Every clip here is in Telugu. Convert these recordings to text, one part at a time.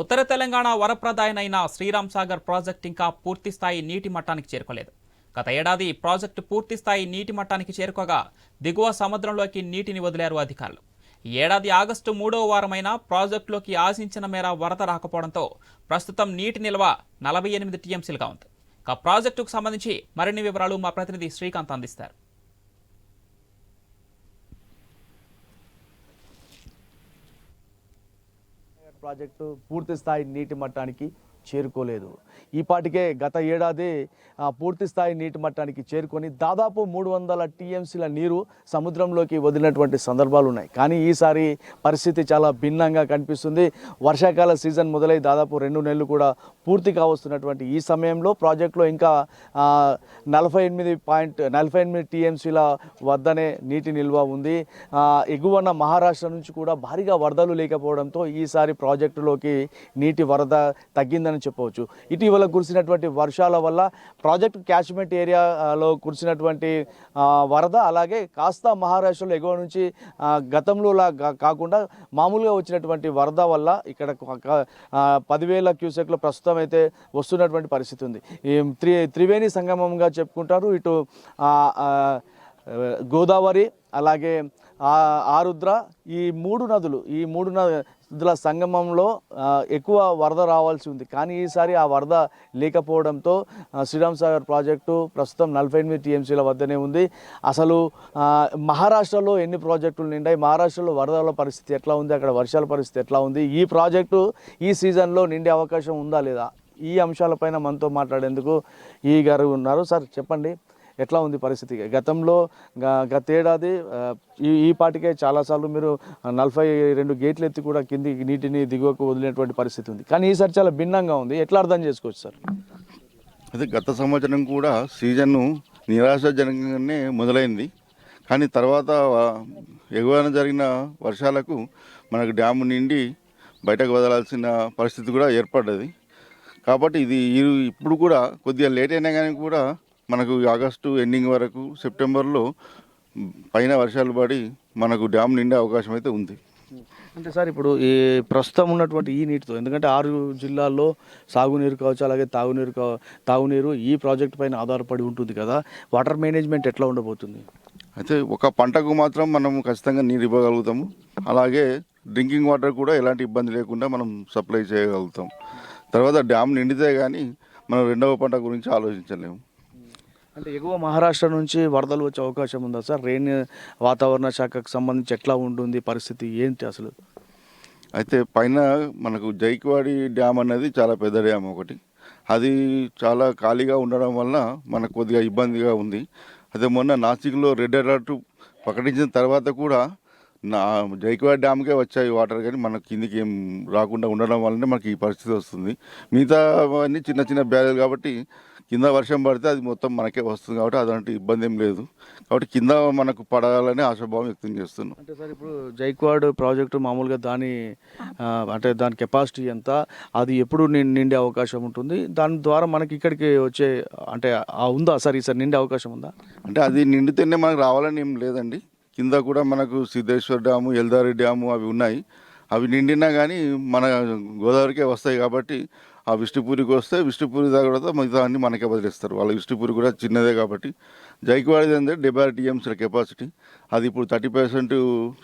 ఉత్తర తెలంగాణ వరప్రదాయనైన శ్రీరామ్ సాగర్ ప్రాజెక్ట్ ఇంకా పూర్తిస్థాయి నీటి మట్టానికి చేరుకోలేదు. గత ఏడాది ప్రాజెక్టు పూర్తిస్థాయి నీటి మట్టానికి చేరుకోగా దిగువ సముద్రంలోకి నీటిని వదిలారు అధికారులు. ఈ ఏడాది ఆగస్టు మూడవ వారమైన ప్రాజెక్టులోకి ఆశించిన మేర వరద రాకపోవడంతో ప్రస్తుతం నీటి నిల్వ నలభై ఎనిమిది టీఎంసీలుగా ఉంది. ఇక ప్రాజెక్టుకు సంబంధించి మరిన్ని వివరాలు మా ప్రతినిధి శ్రీకాంత్ అందిస్తారు. ప్రాజెక్టు పూర్తి స్థాయి నీటి మట్టానికి చేరుకోలేదు. ఈ పాటికే గత ఏడాది పూర్తి స్థాయి నీటి మట్టానికి చేరుకొని దాదాపు మూడు వందల టీఎంసీల నీరు సముద్రంలోకి వదిలినటువంటి సందర్భాలు ఉన్నాయి. కానీ ఈసారి పరిస్థితి చాలా భిన్నంగా కనిపిస్తుంది. వర్షాకాల సీజన్ మొదలై దాదాపు రెండు నెలలు కూడా పూర్తి కావస్తున్నటువంటి ఈ సమయంలో ప్రాజెక్టులో ఇంకా నలభై ఎనిమిది పాయింట్ నలభై ఎనిమిది టీఎంసీల వద్దనే నీటి నిల్వ ఉంది. ఎగువన మహారాష్ట్ర నుంచి కూడా భారీగా వరదలు లేకపోవడంతో ఈసారి ప్రాజెక్టులోకి నీటి వరద తగ్గిందని చెప్పవచ్చు. ఇటీవల కురిసినటువంటి వర్షాల వల్ల ప్రాజెక్టు క్యాచ్మెంట్ ఏరియాలో కురిసినటువంటి వరద అలాగే కాస్త మహారాష్ట్రలో ఎగువ నుంచి గతంలోలా గతంలో కాకుండా మామూలుగా వచ్చినటువంటి వరద వల్ల ఇక్కడ ఒక- పదివేల క్యూసెక్లు ప్రస్తుతం అయితే వస్తున్నటువంటి పరిస్థితి ఉంది. ఈ త్రి త్రివేణి సంగమంగా చెప్పుకుంటారు. ఇటు గోదావరి అలాగే ఆరుద్ర ఈ మూడు నదులు ఈ మూడు నదుల సంగమంలో ఎక్కువ వరద రావాల్సి ఉంది. కానీ ఈసారి ఆ వరద లేకపోవడంతో శ్రీరామ్ సాగర్ ప్రాజెక్టు ప్రస్తుతం నలభై ఎనిమిది టీఎంసీల వద్దనే ఉంది. అసలు మహారాష్ట్రలో ఎన్ని ప్రాజెక్టులు నిండాయి? మహారాష్ట్రలో వరదల పరిస్థితి ఎట్లా ఉంది? అక్కడ వర్షాల పరిస్థితి ఎట్లా ఉంది? ఈ ప్రాజెక్టు ఈ సీజన్లో నిండే అవకాశం ఉందా లేదా? ఈ అంశాలపైన మనతో మాట్లాడేందుకు ఈ గారు ఉన్నారు. సార్ చెప్పండి. ఎట్లా ఉంది పరిస్థితి? గతంలో గతేడాది ఈ ఈ పాటికే చాలాసార్లు మీరు నలభై రెండు గేట్లు ఎత్తి కూడా కింది నీటిని దిగువకు వదిలినటువంటి పరిస్థితి ఉంది. కానీ ఈసారి చాలా భిన్నంగా ఉంది. ఎట్లా అర్థం చేసుకోవచ్చు సార్? అయితే గత సంవత్సరం కూడా సీజన్ నిరాశాజనకంగానే మొదలైంది. కానీ తర్వాత ఎగువన జరిగిన వర్షాలకు మనకు డ్యాము నిండి బయటకు వదలాల్సిన పరిస్థితి కూడా ఏర్పడ్డది. కాబట్టి ఇది ఇప్పుడు కూడా కొద్దిగా లేట్ అయినా కానీ కూడా మనకు ఆగస్టు ఎండింగ్ వరకు సెప్టెంబర్లో పైన వర్షాలు పడి మనకు డ్యామ్ నిండే అవకాశం అయితే ఉంది. అంటే సార్ ఇప్పుడు ఈ ప్రస్తుతం ఉన్నటువంటి ఈ నీటితో ఎందుకంటే ఆరు జిల్లాల్లో సాగునీరు కావచ్చు అలాగే తాగునీరు కా తాగునీరు ఈ ప్రాజెక్ట్ పైన ఆధారపడి ఉంటుంది కదా వాటర్ మేనేజ్మెంట్ ఎట్లా ఉండబోతుంది? అయితే ఒక పంటకు మాత్రం మనం ఖచ్చితంగా నీరు ఇవ్వగలుగుతాము. అలాగే డ్రింకింగ్ వాటర్ కూడా ఎలాంటి ఇబ్బంది లేకుండా మనం సప్లై చేయగలుగుతాం. తర్వాత డ్యామ్ నిండితే కానీ మనం రెండవ పంట గురించి ఆలోచించలేము. అంటే ఎగువ మహారాష్ట్ర నుంచి వరదలు వచ్చే అవకాశం ఉందా సార్? రెయిన్ వాతావరణ శాఖకు సంబంధించి ఎట్లా ఉంటుంది? పరిస్థితి ఏంటి అసలు? అయితే పైన మనకు జైక్వాడి డ్యామ్ అనేది చాలా పెద్ద డ్యామ్ ఒకటి. అది చాలా ఖాళీగా ఉండడం వల్ల మనకు కొద్దిగా ఇబ్బందిగా ఉంది. అయితే మొన్న నాసిక్లో రెడ్ అలర్ట్ ప్రకటించిన తర్వాత కూడా నా జైకివాడి డ్యామ్కే వచ్చాయి వాటర్ కానీ మనకు కిందికి ఏం రాకుండా ఉండడం వల్లనే మనకి ఈ పరిస్థితి వస్తుంది. మిగతా అన్నీ చిన్న చిన్న బ్యారెల్ కాబట్టి కింద వర్షం పడితే అది మొత్తం మనకే వస్తుంది కాబట్టి అదంటే ఇబ్బంది ఏం లేదు. కాబట్టి కింద మనకు పడాలని ఆశాభావం వ్యక్తం చేస్తున్నాం. అంటే సార్ ఇప్పుడు జైక్వాడ్ ప్రాజెక్టు మామూలుగా దాని అంటే దాని కెపాసిటీ ఎంత అది ఎప్పుడు నిండే అవకాశం ఉంటుంది. దాని ద్వారా మనకి ఇక్కడికి వచ్చే అంటే ఆ ఉందా సార్ ఈసారి నిండే అవకాశం ఉందా? అంటే అది నిండితేనే మనకు రావాలని ఏం లేదండి. కింద కూడా మనకు సిద్ధేశ్వర్ డ్యాము ఎల్దారి డ్యాము అవి ఉన్నాయి. అవి నిండినా కానీ మన గోదావరికే వస్తాయి కాబట్టి ఆ విష్ణుపూరికి వస్తే విష్ణుపూరి తర్వాత మిగతా అన్ని మనకే బదిలిస్తారు. వాళ్ళ విష్ణుపూరి కూడా చిన్నదే కాబట్టి. జైక్వాడిది అంటే డెబ్బై టీఎంసీల కెపాసిటీ. అది ఇప్పుడు థర్టీ పర్సెంట్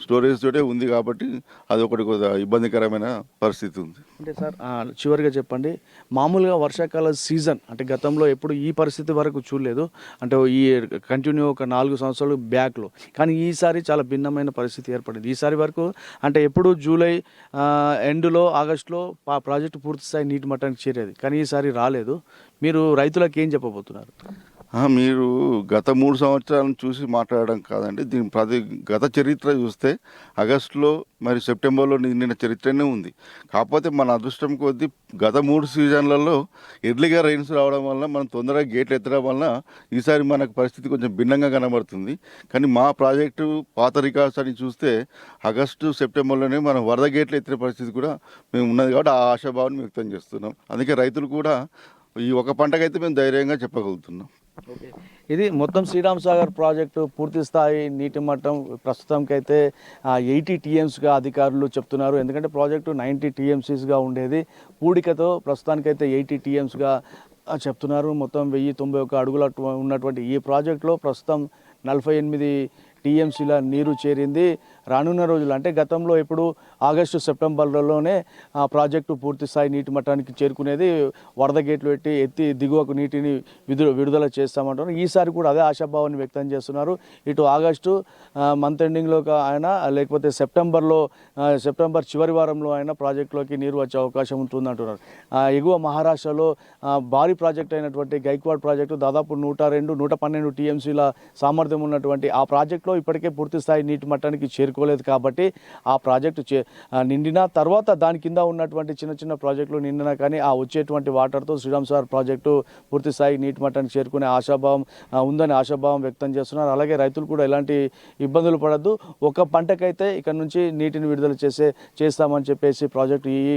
స్టోరేజ్ తోటే ఉంది కాబట్టి అది ఒకటి ఇబ్బందికరమైన పరిస్థితి ఉంది. అంటే సార్ చివరిగా చెప్పండి. మామూలుగా వర్షాకాల సీజన్ అంటే గతంలో ఎప్పుడు ఈ పరిస్థితి వరకు చూడలేదు. అంటే ఈ కంటిన్యూ ఒక నాలుగు సంవత్సరాలు బ్యాక్లో. కానీ ఈసారి చాలా భిన్నమైన పరిస్థితి ఏర్పడింది. ఈసారి వరకు అంటే ఎప్పుడు జూలై ఎండ్లో ఆగస్టులో పా ప్రాజెక్టు పూర్తి స్థాయి నీటి మట్టానికి చేరేది. కానీ ఈసారి రాలేదు. మీరు రైతులకు ఏం చెప్పబోతున్నారు? మీరు గత మూడు సంవత్సరాలను చూసి మాట్లాడడం కాదండి. దీని ప్రతి గత చరిత్ర చూస్తే ఆగస్టులో మరి సెప్టెంబర్లో నిండిన చరిత్రనే ఉంది. కాకపోతే మన అదృష్టం కొద్దీ గత మూడు సీజన్లలో ఎర్లీగా రైన్స్ రావడం వల్ల మనం తొందరగా గేట్లు ఎత్తడం వల్ల ఈసారి మనకు పరిస్థితి కొంచెం భిన్నంగా కనబడుతుంది. కానీ మా ప్రాజెక్టు పాత రికార్డ్స్ అని చూస్తే ఆగస్టు సెప్టెంబర్లోనే మనం వరద గేట్లు ఎత్తిన పరిస్థితి కూడా మేము ఉన్నది కాబట్టి ఆ ఆశాభావాన్ని వ్యక్తం చేస్తున్నాం. అందుకే రైతులు కూడా ఈ ఒక పంటకైతే మేము ధైర్యంగా చెప్పగలుగుతున్నాం. ఇది మొత్తం శ్రీరామ్ సాగర్ ప్రాజెక్టు పూర్తి స్థాయి నీటి మట్టం ప్రస్తుతంకైతే ఎయిటీ టీఎంస్గా అధికారులు చెప్తున్నారు. ఎందుకంటే ప్రాజెక్టు నైంటీ టీఎంసీస్గా ఉండేది. పూడికతో ప్రస్తుతానికైతే ఎయిటీ టీఎంస్గా చెప్తున్నారు. మొత్తం వెయ్యి తొంభై ఒక అడుగుల ఉన్నటువంటి ఈ ప్రాజెక్టులో ప్రస్తుతం నలభై ఎనిమిది టీఎంసీల నీరు చేరింది. రానున్న రోజులు అంటే గతంలో ఇప్పుడు ఆగస్టు సెప్టెంబర్లలోనే ఆ ప్రాజెక్టు పూర్తి స్థాయి నీటి మట్టానికి చేరుకునేది వరద గేట్లు పెట్టి ఎత్తి దిగువకు నీటిని విడుదల విడుదల చేస్తామంటారు ఈసారి కూడా అదే ఆశాభావాన్ని వ్యక్తం చేస్తున్నారు. ఇటు ఆగస్టు మంత్ ఎండింగ్లో ఆయన లేకపోతే సెప్టెంబర్లో సెప్టెంబర్ చివరి వారంలో ఆయన ప్రాజెక్టులోకి నీరు వచ్చే అవకాశం ఉంటుంది అంటున్నారు ఎగువ మహారాష్ట్రలో భారీ ప్రాజెక్ట్ అయినటువంటి గైక్వాడ్ ప్రాజెక్టు దాదాపు నూట రెండు నూట పన్నెండు టీఎంసీల సామర్థ్యం ఉన్నటువంటి ఆ ప్రాజెక్టులో ఇప్పటికే పూర్తి స్థాయి నీటి మట్టానికి చేరుకోలేదు కాబట్టి ఆ ప్రాజెక్టు చే నిండిన తర్వాత దాని కింద ఉన్నటువంటి చిన్న చిన్న ప్రాజెక్టులు నిండినా కానీ ఆ వచ్చేటువంటి వాటర్తో శ్రీరామ్ సార్ ప్రాజెక్టు పూర్తి స్థాయి నీటి మట్టానికి చేరుకునే ఆశాభావం ఉందని ఆశాభావం వ్యక్తం చేస్తున్నారు. అలాగే రైతులు కూడా ఎలాంటి ఇబ్బందులు పడద్దు. ఒక పంటకైతే ఇక్కడ నుంచి నీటిని విడుదల చేసే చేస్తామని చెప్పేసి ప్రాజెక్టు ఈ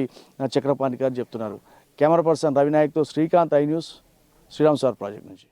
చక్రపాణి గారు చెప్తున్నారు. Camera person రవినాయక్తో Srikanth I news Sriram sir project నుంచి.